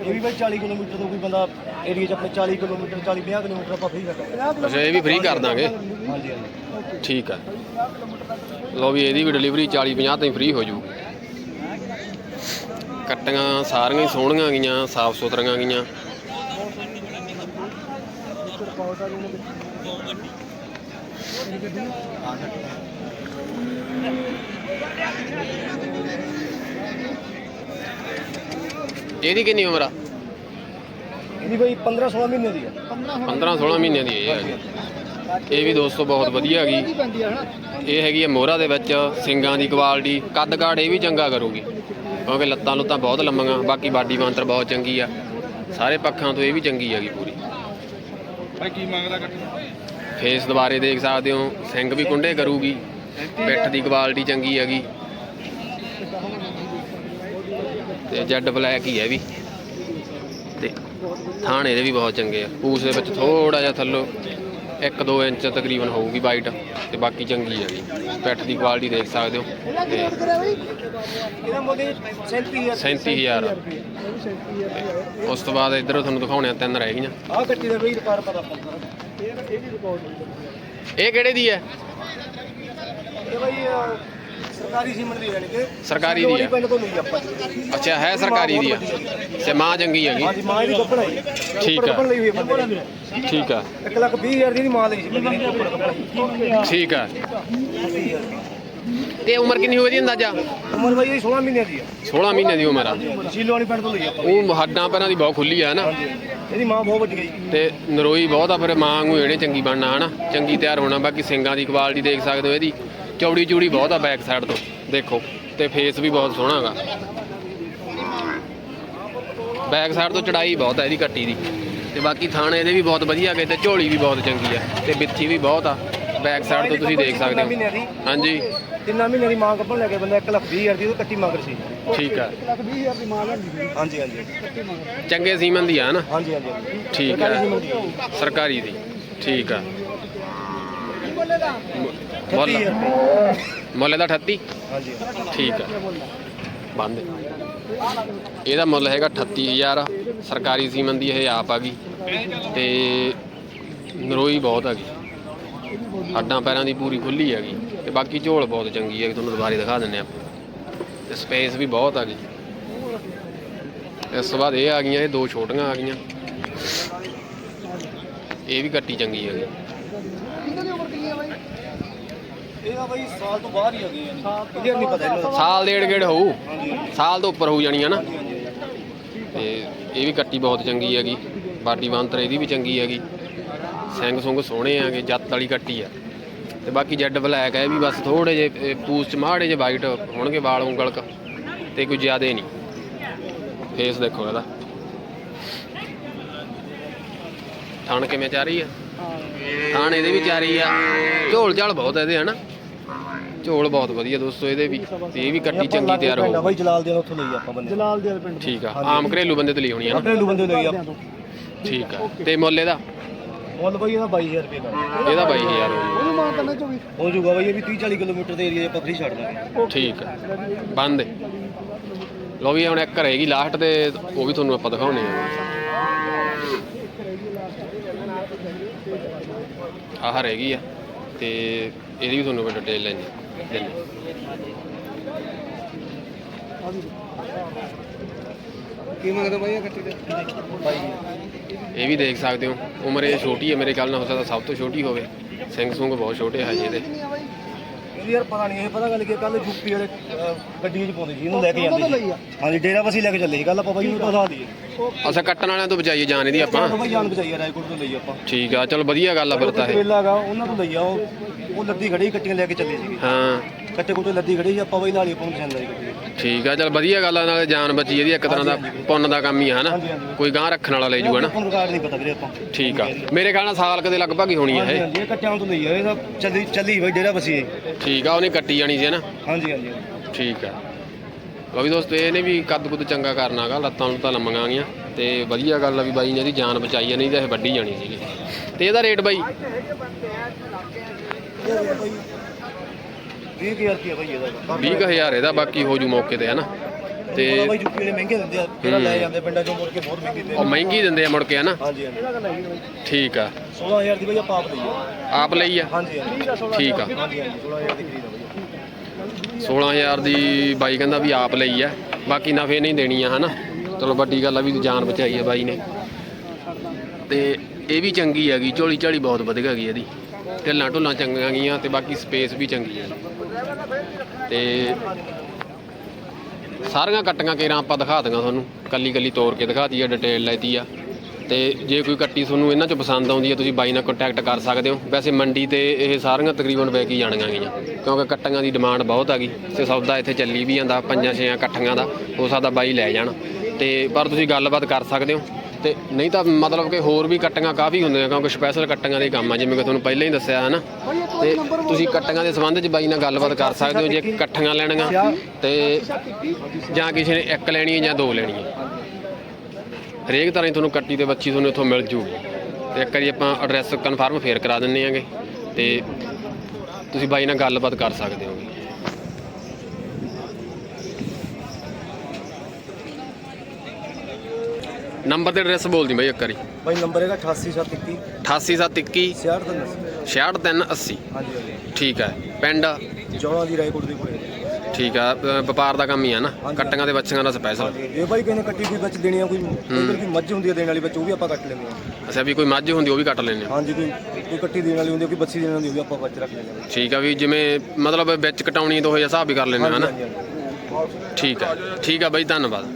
[SPEAKER 1] ਇਹ ਵੀ ਬਾਈ 40 ਕਿਲੋਮੀਟਰ ਤੋਂ ਕੋਈ ਬੰਦਾ ਏਰੀਆ ਚ ਆਪਣੇ 40 ਕਿਲੋਮੀਟਰ 40 50 ਕਿਲੋਮੀਟਰ ਆਪਾਂ ਫ੍ਰੀ ਕਰਦਾ
[SPEAKER 2] ਅੱਛਾ ਇਹ ਵੀ ਫ੍ਰੀ ਕਰ ਦਾਂਗੇ।
[SPEAKER 1] ਹਾਂਜੀ ਹਾਂਜੀ।
[SPEAKER 2] ਠੀਕ ਹੈ। ਲਓ ਵੀ ਇਹਦੀ ਵੀ ਡਿਲੀਵਰੀ 40 50 ਤਾਈਂ ਫ੍ਰੀ ਹੋ ਜੂਗੀ ਕੱਟੀਆਂ ਸਾਰੀਆਂ ਹੀ ਸੋਹਣੀਆਂ ਗਈਆਂ ਸਾਫ਼ ਸੁਥਰੀਆਂ ਗਈਆਂ ਇਹਦੀ ਕਿੰਨੀ ਉਮਰ ਆ?
[SPEAKER 1] ਇਹਦੀ ਬਾਈ 15 16 ਮਹੀਨੇ ਦੀ ਹੈ
[SPEAKER 2] 15 16 ਮਹੀਨਿਆਂ ਦੀ ਇਹ ਹੈਗੀ। ਇਹ ਵੀ ਦੋਸਤੋ ਬਹੁਤ ਵਧੀਆ ਹੈਗੀ।
[SPEAKER 3] ਆ
[SPEAKER 2] ਇਹ ਹੈਗੀ ਹੈ ਮੋਹਰਾ ਦੇ ਵਿੱਚ ਸਿੰਗਾਂ ਦੀ ਕੁਆਲਿਟੀ ਕੱਦ ਕਾਠ ਇਹ ਵੀ ਚੰਗਾ ਕਰੂਗੀ। ਕਿਉਂਕਿ ਲੱਤਾਂ ਲੁੱਤਾਂ ਬਹੁਤ ਲੰਮੀਆਂ ਬਾਕੀ ਬਾਡੀ ਬਾਂਤਰ ਬਹੁਤ ਚੰਗੀ ਆ। ਸਾਰੇ ਪੱਖਾਂ ਤੋਂ ਇਹ ਵੀ ਚੰਗੀ ਹੈਗੀ ਪੂਰੀ।
[SPEAKER 3] ਭਾਈ ਕੀ ਮੰਗਦਾ ਕੱਟ
[SPEAKER 2] ਫੇਸ ਦੁਬਾਰੇ ਦੇਖ ਸਕਦੇ ਹੋ, ਸਿੰਘ ਵੀ ਕੁੰਡੇ ਕਰੂਗੀ, ਪਿੱਠ ਦੀ ਕੁਆਲਿਟੀ ਚੰਗੀ ਹੈਗੀ। ਤੇ ਜੈਡ ਬਲੈਕ ਹੀ ਹੈ ਵੀ। ਤੇ ਥਾਣੇ ਦੇ ਵੀ ਬਹੁਤ ਚੰਗੇ ਆ। ਪੂਛ ਦੇ ਵਿੱਚ ਥੋੜਾ ਜਿਹਾ ਥੱਲੋਂ 1-2 ਇੰਚ ਤਕਰੀਬਨ ਹੋਊਗੀ ਵਾਈਟ ਤੇ ਬਾਕੀ ਚੰਗੀ ਹੈਗੀ ਪੈਠ ਦੀ ਕੁਆਲਿਟੀ ਦੇਖ ਸਕਦੇ ਹੋ। ਤੇ
[SPEAKER 1] ਇਹਦਾ ਮੁੱਲ 37000
[SPEAKER 2] ਉਸ ਤੋਂ ਬਾਅਦ ਇੱਧਰੋਂ ਤੁਹਾਨੂੰ ਦਿਖਾਉਣੇ ਆ, ਤਿੰਨ ਰਹਿ ਗਈਆਂ।
[SPEAKER 1] ਆਹ ਕੱਟੀ ਦਾ ਬਈ ਰਿਕਾਰਡ ਪਤਾ
[SPEAKER 2] ਇਹ ਕਿਹੜੇ ਦੀ ਹੈ?
[SPEAKER 1] ਇਹ ਬਾਈ ਅਹ, ਸਰਕਾਰੀ ਦੀ ਕਿ
[SPEAKER 2] ਸਰਕਾਰੀ ਦੀ ਹੈ।
[SPEAKER 1] ਪਿੰਡ ਤੋਂ ਲਈ ਆਪਾਂ।
[SPEAKER 2] ਅੱਛਾ ਹੈ ਸਰਕਾਰੀ ਦੀ ਆ ਤੇ ਮਾਂ ਚੰਗੀ ਹੈਗੀ।
[SPEAKER 1] ਹਾਂਜੀ ਮਾਂ ਦੀ ਗੱਪਣ ਹੈ।
[SPEAKER 2] ਠੀਕ ਆ।
[SPEAKER 1] ਗੱਪਣ ਲਈ ਹੋਈ ਹੈ ਬੰਦੇ ਨੇ।
[SPEAKER 2] ਠੀਕ ਆ
[SPEAKER 1] 1 ਲੱਖ 20 ਹਜ਼ਾਰ ਦੀ ਇਹਦੀ ਮਾਂ ਲਈ ਸੀ। ਬੰਦੇ ਨੇ
[SPEAKER 2] ਠੀਕ ਆ ਤੇ ਉਮਰ ਕਿੰਨੀ ਹੋਈ ਦੀ ਅੰਦਾਜ਼ਾ?
[SPEAKER 1] ਉਮਰ ਬਾਈ ਇਹਦੀ 16 ਮਹੀਨਿਆਂ ਦੀ ਹੈ।
[SPEAKER 2] 16 ਮਹੀਨੇ ਦੀ ਉਮਰ ਆ।
[SPEAKER 1] ਸ਼ੀਲੋ ਵਾਲੀ ਪਿੰਡ ਤੋਂ ਲਈ ਆਪਾਂ।
[SPEAKER 2] ਉਹ ਹੱਡਾਂ ਪੈਰਾਂ ਦੀ ਬਹੁਤ ਖੁੱਲੀ ਆ ਨਾ?
[SPEAKER 1] ਇਹਦੀ ਮਾਂ ਬਹੁਤ ਵੱਡੀ ਗਈ
[SPEAKER 2] ਤੇ ਨਰੋਈ ਬਹੁਤ ਆ, ਫਿਰ ਮਾਂ ਨੂੰ ਇਹਨੇ ਚੰਗੀ ਬਣਨਾ, ਹਨਾ? ਚੰਗੀ ਤਿਆਰ ਹੋਣਾ, ਬਾਕੀ ਸਿੰਗਾਂ ਦੀ ਕੁਆਲਿਟੀ ਦੇਖ ਸਕਦੇ ਹੋ ਇਹਦੀ। ਚੌੜੀ ਚੂੜੀ ਬਹੁਤ ਆ ਬੈਕ ਸਾਈਡ ਤੋਂ, ਦੇਖੋ। ਤੇ ਫੇਸ ਵੀ ਬਹੁਤ ਸੋਹਣਾ ਹੈਗਾ। ਬੈਕ ਸਾਈਡ ਤੋਂ ਚੜਾਈ ਬਹੁਤ ਆ ਇਹਦੀ ਕੱਟੀ ਦੀ। ਤੇ ਬਾਕੀ ਥਾਣੇ ਇਹਦੇ ਵੀ ਬਹੁਤ ਵਧੀਆ ਗਏ ਤੇ ਝੋਲੀ ਵੀ ਬਹੁਤ ਚੰਗੀ ਆ, ਤੇ ਬਿੱਥੀ ਵੀ ਬਹੁਤ ਆ। ਬੈਕ ਸਾਈਡ ਤੋਂ ਤੁਸੀਂ ਦੇਖ ਸਕਦੇ ਹੋ। ਹਾਂਜੀ।
[SPEAKER 1] ਤਿੰਨਾਂ ਮਹੀਨਿਆਂ ਦੀ ਮਾਂ ਕੱਪਣ ਲੈ ਕੇ ਬੰਦਾ 1 ਲੱਖ 20 ਹਜ਼ਾਰ ਦੀ ਉਹ ਕੱਟੀ ਮੰਗ ਸੀ।
[SPEAKER 2] ਠੀਕ ਆ।
[SPEAKER 3] ਲੱਖ 20000 ਦੀ ਮਾਂ ਲੈਂਦੀ ਸੀ।
[SPEAKER 1] ਹਾਂਜੀ ਹਾਂਜੀ।
[SPEAKER 3] ਕੱਟੀ ਮੰਗ
[SPEAKER 2] ਚੰਗੇ ਸੀਮਨ ਦੀ ਆ ਨਾ
[SPEAKER 1] ਹਾਂਜੀ ਹਾਂਜੀ ਹਾਂਜੀ।
[SPEAKER 2] ਠੀਕ
[SPEAKER 1] ਦੀ।
[SPEAKER 2] ਸਰਕਾਰੀ ਦੀ। ਠੀਕ ਆ।
[SPEAKER 1] ਹਜ਼ਾਰ
[SPEAKER 2] ਮੁੱਲ
[SPEAKER 1] ਰੁਪਏ।
[SPEAKER 2] ਮੁੱਲ ਦਾ 38
[SPEAKER 1] ਹਾਂਜੀ।
[SPEAKER 2] ਠੀਕ ਆ। ਬੰਦ। ਇਹਦਾ ਮੁੱਲ ਹੈਗਾ 38000 ਸਰਕਾਰੀ ਸੀਮਨ ਦੀ ਇਹ ਆਪ ਆ ਗਈ। ਤੇ ਨਰੋਈ ਬਹੁਤ ਹੈਗੀ ਹੱਡਾਂ ਪੈਰਾਂ ਦੀ ਪੂਰੀ ਖੁੱਲੀ ਹੈਗੀ ਤੇ ਬਾਕੀ ਝੋਲ ਬਹੁਤ ਚੰਗੀ ਹੈ ਤੁਹਾਨੂੰ ਦੁਬਾਰੇ ਦਿਖਾ ਦਿੰਨੇ ਆਪਾਂ ਤੇ ਸਪੇਸ ਵੀ ਬਹੁਤ ਆ ਗਈ। ਇਸ ਤੋਂ ਬਾਅਦ ਇਹ ਆ ਗਈਆਂ ਇਹ ਦੋ ਛੋਟੀਆਂ ਆ ਗਈਆਂ। ਇਹ ਵੀ ਕੱਟੀ ਚੰਗੀ ਹੈਗੀ।
[SPEAKER 3] ਇਹਨਾਂ ਦੀ ਉਮਰ ਕਿੰਨੀ ਹੈ ਬਾਈ?
[SPEAKER 1] ਇਹ ਆ ਬਾਈ ਸਾਲ ਤੋਂ ਬਾਹਰ ਹੀ ਆ ਗਏ ਇਹਦੇ ਨਹੀਂ ਪਤਾ ਇਹਨਾਂ। ਦਾ
[SPEAKER 2] ਸਾਲ ਡੇਢ ਗੇੜ ਹੋਊ। ਸਾਲ ਤੋਂ ਉੱਪਰ ਹੋ ਜਾਣੀ ਆ ਨਾ। ਤੇ ਇਹ ਵੀ ਕੱਟੀ ਬਹੁਤ ਚੰਗੀ ਹੈਗੀ। ਬਾਡੀ ਬਾਂਤਰ ਇਹਦੀ ਵੀ ਚੰਗੀ ਹੈਗੀ। ਸਿੰਘ ਸੁੰਗ ਸੋਹਣੇ ਆਗੇ ਜੱਤ ਵਾਲੀ ਕੱਟੀ ਆ। ਤੇ ਬਾਕੀ ਜੈਡ ਬਲੈਕ ਹੈ ਇਹ ਵੀ ਬਸ ਥੋੜੇ ਜੇ ਪੂਛ ਚ ਮਾੜੇ ਜੇ ਵਾਈਟ ਹੋਣਗੇ ਵਾਲ ਉਂਗਲ ਕ ਤੇ ਕੋਈ ਜ਼ਿਆਦੇ ਨਹੀਂ। ਫੇਸ ਦੇਖੋ ਇਹਦਾ। ਥਣ ਕਿਵੇਂ ਚਾ ਰਹੀ ਆ? ਥਣ ਇਹਦੇ ਵੀ ਚਾ ਰਹੀ ਆ। ਝੋਲ ਝਾਲ ਬਹੁਤ ਇਹਦੇ ਹਨਾ? ਝੋਲ ਬਹੁਤ ਵਧੀਆ ਦੋਸਤੋ ਇਹਦੇ ਵੀ ਤੇ ਇਹ ਵੀ ਕੱਟੀ ਚੰਗੀ ਤਿਆਰ ਹੋ
[SPEAKER 1] ਬਾਈ ਜਲਾਲ ਦੇ ਉੱਥੋਂ ਲਈ ਆਪਾਂ ਬੰਦੇ।
[SPEAKER 3] ਜਲਾਲ ਦੇ ਪਿੰਡ
[SPEAKER 2] ਠੀਕ ਆ। ਆਮ ਘਰੇਲੂ ਬੰਦੇ ਤੋਂ ਲਈ ਹੋਣੀ ਆ ਨਾ?
[SPEAKER 1] ਆਪਣੇ ਲੂ ਬੰਦੇ ਲਈ ਆ
[SPEAKER 2] ਠੀਕ ਆ। ਤੇ ਮੁੱਲ ਇਹਦਾ?
[SPEAKER 1] ਮੁੱਲ ਬਾਈ ਇਹਦਾ 22000 ਰੁਪਏ ਦਾ।
[SPEAKER 2] ਇਹਦਾ 22000 ਹੋ
[SPEAKER 3] ਉਹਨੂੰ ਮਾਂ ਕਰਨਾ ਚੋ ਵੀ
[SPEAKER 1] ਹੋ ਜਾਊਗਾ ਬਾਈ ਇਹ ਵੀ 30 40 ਕਿਲੋਮੀਟਰ ਦੇ ਏਰੀਆ 'ਚ ਆਪਾਂ ਫ੍ਰੀ ਛੱਡ ਦਾਂਗੇ।
[SPEAKER 2] ਠੀਕ ਬੰਦ ਲੋ ਵੀ ਹੁਣ ਇੱਕ ਰਹੇਗੀ ਲਾਸਟ ਤੇ ਉਹ ਵੀ ਤੁਹਾਨੂੰ ਆਪਾਂ ਦਿਖਾਉਣੇ ਆ। ਆਹ ਰਹੇਗੀ ਆ ਤੇ ਇਹਦੀ ਵੀ ਤੁਹਾਨੂੰ ਡਿਟੇਲ ਲੈਣੀ ਲੈਣੀ
[SPEAKER 3] ਕੀ ਮੰਗਦਾ ਬਾਈ ਇਹ ਕੱਟੀ ਦੇ?
[SPEAKER 2] ਇਹ ਵੀ ਦੇਖ ਸਕਦੇ ਹੋ ਉਮਰ ਇਹ ਛੋਟੀ ਹੈ ਮੇਰੇ ਖਿਆਲ ਨਾਲ ਹੋ ਸਕਦਾ ਸਭ ਤੋਂ ਛੋਟੀ ਹੋਵੇ। ਸਿੰਘ ਸੁੰਗ ਬਹੁਤ ਛੋਟੇ ਹੈ ਜੀ
[SPEAKER 1] ਯਾਰ ਪਤਾ ਨਹੀਂ ਇਹ ਪਤਾ ਗੱਲ ਕੀ ਕੱਲ ਯੂਪੀ ਵਾਲੇ ਗੱਡੀ 'ਚ ਪਾਉਂਦੇ ਸੀ ਇਹਨੂੰ ਲੈ ਕੇ ਜਾਂਦੇ। ਸੀ। ਹਾਂਜੀ ਡੇਰਾ ਬਸੀ ਲੈ ਕੇ ਚੱਲੇ ਸੀ ਕੱਲ ਆਪਾਂ ਬਾਈ ਨੂੰ ਪਤਾ ਦਈਏ।
[SPEAKER 2] ਅਸਾਂ ਕੱਟਣ ਵਾਲਿਆਂ ਤੋਂ ਬਚਾਈਏ ਜਾਨ ਇਹਦੀ ਆਪਾਂ।
[SPEAKER 1] ਬਾਈ ਜਾਨ ਬਚਾਈ ਆ ਰਾਏਕੋਟ ਤੋਂ ਲਈ ਆਪਾਂ।
[SPEAKER 2] ਠੀਕ ਆ ਚਲੋ ਵਧੀਆ ਗੱਲ ਆ ਫਿਰ ਤਾਂ ਇਹ।
[SPEAKER 1] ਵੇਲਾ ਗਾ ਉਹਨਾਂ ਤੋਂ ਲਈ ਆ ਉਹ ਲੱਦੀ ਖੜੀ ਕੱਟੀਆਂ ਲੈ ਕੇ ਚੱਲੇ ਸੀਗੇ
[SPEAKER 2] ਹਾਂ।
[SPEAKER 1] ਕੱਟੇ ਕੋਟੇ ਲੱਦੀ ਖੜੀ ਸੀ ਆਪਾਂ ਬਾਈ ਨਾਲ ਹੀ ਪਹੁੰਚ ਜਾਂਦਾ ਸੀ ਗੱਡੀ
[SPEAKER 2] ਠੀਕ ਆ ਚਲ ਵਧੀਆ ਗੱਲ ਆ ਨਾਲੇ ਜਾਨ ਬਚੀ ਇਹਦੀ ਇੱਕ ਤਰ੍ਹਾਂ ਦਾ ਪੁੰਨ ਦਾ ਕੰਮ ਹੀ ਆ ਹਨਾ?
[SPEAKER 1] ਹਾਂਜੀ, ਹਾਂਜੀ।
[SPEAKER 2] ਕੋਈ ਗਾਂ ਰੱਖਣ ਵਾਲਾ ਲੈ ਜੂਗਾ ਨਾ
[SPEAKER 1] ਆਪਾਂ ਨੂੰ ਰਿਕਾਰਡ ਨਹੀਂ ਪਤਾ ਵੀਰੇ ਆਪਾਂ।
[SPEAKER 2] ਠੀਕ ਆ। ਮੇਰੇ ਖਿਆਲ ਨਾਲ ਸਾਲ ਕਦੇ ਲਗਭਗ ਹੀ ਹੋਣੀ ਆ
[SPEAKER 1] ਹਾਂਜੀ
[SPEAKER 2] ਇਹ।
[SPEAKER 1] ਹਾਂਜੀ ਇਹ ਕੱਟਿਆਂ ਤੋਂ ਲਈ ਆ ਇਹ ਸਭ ਚੱਲੀ ਚੱਲੀ ਬਾਈ ਡੇਰਾ ਬਸੀ ਇਹ।
[SPEAKER 2] ਠੀਕ ਆ ਉਹਨੇ ਕੱਟੀ ਜਾਣੀ ਸੀ ਹਨਾ?
[SPEAKER 1] ਹਾਂਜੀ ਹਾਂਜੀ।
[SPEAKER 2] ਠੀਕ ਆ। ਲਓ ਵੀ ਦੋਸਤੋ ਇਹਨੇ ਵੀ ਕੱਦ ਕੁੱਦ ਚੰਗਾ ਕਰਨਾਗਾ ਲੱਤਾਂ ਲੁੱਤਾਂ ਲੰਮੀਆਂ ਗਈਆਂ ਤੇ ਵਧੀਆ ਗੱਲ ਆ ਵੀ ਬਾਈ ਨੇ ਇਹਦੀ ਜਾਨ ਬਚਾਈ ਆ ਨਹੀਂ ਤਾਂ ਇਹ ਵੱਡੀ ਜਾਣੀ ਸੀਗੀ। ਤੇ ਇਹਦਾ ਰੇਟ ਬਾਈ?
[SPEAKER 1] ਇਹ ਬਾਈ 20000 ਰੁਪਏ ਬਾਈ ਇਹਦਾ
[SPEAKER 2] 20000 ਇਹਦਾ ਬਾਕੀ ਹੋ ਜੂ ਮੌਕੇ ਤੇ ਹਨਾ?
[SPEAKER 1] ਤੇ
[SPEAKER 2] ਤੇ
[SPEAKER 1] ਬਾਈ ਯੂਪੀ ਵਾਲੇ ਮਹਿੰਗੇ ਦਿੰਦੇ ਆ ਜਿਹੜਾ ਲੈ ਜਾਂਦੇ ਪਿੰਡਾਂ ਚੋਂ ਮੁੜ ਕੇ ਬਹੁਤ ਮਹਿੰਗੇ ਦਿੰਦੇ
[SPEAKER 2] ਉਹ ਮਹਿੰਗੀ ਦਿੰਦੇ ਆ ਮੁੜ ਕੇ ਹਨਾ?
[SPEAKER 1] ਹਾਂਜੀ ਹਾਂਜੀ।
[SPEAKER 2] ਠੀਕ ਆ।
[SPEAKER 1] 16000 ਦੀ ਬਾਈ ਆਪਾਂ ਆਪ ਲਈ ਆ।
[SPEAKER 2] ਆਪ ਲਈ ਆ?
[SPEAKER 1] ਹਾਂਜੀ ਹਾਂਜੀ।
[SPEAKER 2] ਠੀਕ ਆ।
[SPEAKER 1] ਹਾਂਜੀ ਹਾਂਜੀ 16000 ਦੀ ਖਰੀਦ ਆ ਬਾਈ।
[SPEAKER 2] 16000 ਦੀ ਬਾਈ ਕਹਿੰਦਾ ਵੀ ਆਪ ਲਈ ਆ। ਬਾਕੀ ਨਫੇ ਨਹੀਂ ਦੇਣੀ ਆ ਹਨਾ? ਚਲੋ ਵੱਡੀ ਗੱਲ ਆ ਵੀ ਜਾਨ ਬਚਾਈ ਆ ਬਾਈ ਨੇ। ਤੇ ਇਹ ਵੀ ਚੰਗੀ ਹੈਗੀ ਝੋਲੀ ਝਾਲੀ ਬਹੁਤ ਵਧੀਆ ਹੈਗੀ ਇਹਦੀ। ਢਿੱਲਾਂ ਢੁੱਲਾਂ ਚੰਗੀਆਂ ਗਈਆਂ ਤੇ ਬਾਕੀ ਸਪੇਸ ਵੀ ਚੰਗੀ ਹੈ ਤੇ ਸਾਰੀਆਂ ਕੱਟੀਆਂ ਕੇਰਾਂ ਆਪਾਂ ਦਿਖਾ ਦਿੰਗਾ ਤੁਹਾਨੂੰ। ਕੱਲੀ ਕੱਲੀ ਤੋੜ ਕੇ ਦਿਖਾਤੀ ਆ ਡਿਟੇਲ ਲੈਤੀ ਆ ਤੇ ਜੇ ਕੋਈ ਕੱਟੀ ਤੁਹਾਨੂੰ ਇਹਨਾਂ ਚੋਂ ਪਸੰਦ ਆਉਂਦੀ ਹੈ, ਤੁਸੀਂ ਬਾਈ ਨਾਲ ਕੰਟੈਕਟ ਕਰ ਸਕਦੇ ਹੋ। ਵੈਸੇ ਮੰਡੀ ਤੇ ਇਹ ਸਾਰੀਆਂ ਤਕਰੀਬਨ ਵਿਕ ਹੀ ਜਾਣੀਆਂ ਗਈਆਂ ਕਿਉਂਕਿ ਕੱਟੀਆਂ ਦੀ ਡਿਮਾਂਡ ਬਹੁਤ ਆ ਗਈ ਤੇ ਸੌਦਾ ਇੱਥੇ ਚੱਲੀ ਵੀ ਜਾਂਦਾ, ਪੰਜਾਂ ਛੇਆਂ ਇਕੱਠੀਆਂ ਦਾ, ਹੋ ਸਕਦਾ ਬਾਈ ਲੈ ਜਾਣ। ਤੇ ਪਰ ਤੁਸੀਂ ਗੱਲਬਾਤ ਕਰ ਸਕਦੇ ਹੋ। ਤੇ ਨਹੀਂ ਤਾਂ ਮਤਲਬ ਕਿ ਹੋਰ ਵੀ ਕੱਟੀਆਂ ਕਾਫੀ ਹੁੰਦੀਆਂ ਕਿਉਂਕਿ ਸਪੈਸ਼ਲ ਕੱਟੀਆਂ ਦੇ ਕੰਮ ਆ ਜਿਵੇਂ ਕਿ ਤੁਹਾਨੂੰ ਪਹਿਲਾਂ ਹੀ ਦੱਸਿਆ ਹੈ ਨਾ ਤੇ ਤੁਸੀਂ ਕੱਟੀਆਂ ਦੇ ਸੰਬੰਧ 'ਚ ਬਾਈ ਨਾਲ ਗੱਲਬਾਤ ਕਰ ਸਕਦੇ ਹੋ ਜੇ ਇਕੱਠੀਆਂ ਲੈਣੀਆਂ ਤੇ ਜਾਂ ਕਿਸੇ ਨੇ ਇੱਕ ਲੈਣੀ ਹੈ ਜਾਂ ਦੋ ਲੈਣੀਆਂ। ਹਰੇਕ ਤਰ੍ਹਾਂ ਦੀ ਤੁਹਾਨੂੰ ਕੱਟੀ ਤੇ ਬੱਚੀ ਤੁਹਾਨੂੰ ਇੱਥੋਂ ਮਿਲ ਜੂਗੀ। ਤੇ ਇੱਕ ਵਾਰੀ ਆਪਾਂ ਐਡਰੈਸ ਕਨਫਰਮ ਫੇਰ ਕਰਾ ਦਿੰਨੇ ਆਂਗੇ। ਤੇ ਤੁਸੀਂ ਬਾਈ ਨਾਲ ਗੱਲਬਾਤ ਕਰ ਸਕਦੇ ਹੋਗੇ ਨੰਬਰ ਤੇ ਐਡਰੈਸ ਬੋਲ ਦੀ ਬਾਈ ਇੱਕ ਵਾਰੀ।
[SPEAKER 1] ਬਾਈ ਨੰਬਰ ਹੈਗਾ 88721
[SPEAKER 2] 88721
[SPEAKER 1] 6380
[SPEAKER 2] 66380
[SPEAKER 1] ਹਾਂਜੀ ਹਾਂਜੀ।
[SPEAKER 2] ਠੀਕ ਹੈ। ਪਿੰਡ?
[SPEAKER 1] ਜੌਲਾਂ ਦੀ ਰਾਏਕੋਟ ਦੇ ਕੋਲੇ।
[SPEAKER 2] ਠੀਕ ਆ ਵਪਾਰ ਦਾ ਕੰਮ ਹੀ ਆ ਨਾ। ਕੱਟੀਆਂ ਤੇ ਬੱਚੀਆਂ ਦਾ ਸਪੈਸ਼ਲ
[SPEAKER 1] ਜੇ ਬਾਈ ਕਿਸੇ ਨੇ ਕੱਟੀ ਕੋਈ ਵਿੱਚ ਦੇਣੀ ਆ ਕੋਈ ਕੋਈ ਮੱਝ ਹੁੰਦੀ ਆ ਦੇਣ ਵਾਲੀ ਵਿੱਚ ਉਹ ਵੀ ਆਪਾਂ ਕੱਟ ਲੈਂਦੇ ਆ।
[SPEAKER 2] ਅੱਛਾ ਵੀ ਕੋਈ ਮੱਝ ਹੁੰਦੀ ਉਹ ਵੀ ਕੱਟ ਲੈਂਦੇ ਹੋ
[SPEAKER 1] ਹਾਂਜੀ ਕੋਈ ਕੋਈ ਕੱਟੀ ਦੇਣ ਵਾਲੀ ਹੁੰਦੀ ਆ ਕੋਈ ਬੱਚੀ ਦੇਣ ਵਾਲੀ ਹੁੰਦੀ ਆ, ਉਹ ਵੀ ਆਪਾਂ ਵਿੱਚ ਰੱਖ ਲੈਂਦੇ ਆ।
[SPEAKER 2] ਠੀਕ ਆ ਵੀ ਜਿਵੇਂ ਮਤਲਬ ਵਿੱਚ ਕਟਾਉਣੀ ਤੋਂ ਹੋਇਆ ਹਿਸਾਬ ਵੀ ਕਰ ਲੈਂਦੇ
[SPEAKER 1] ਹਾਂਜੀ ਹਾਂਜੀ।
[SPEAKER 2] ਠੀਕ ਆ ਠੀਕ ਆ ਬਾਈ ਧੰਨਵਾਦ।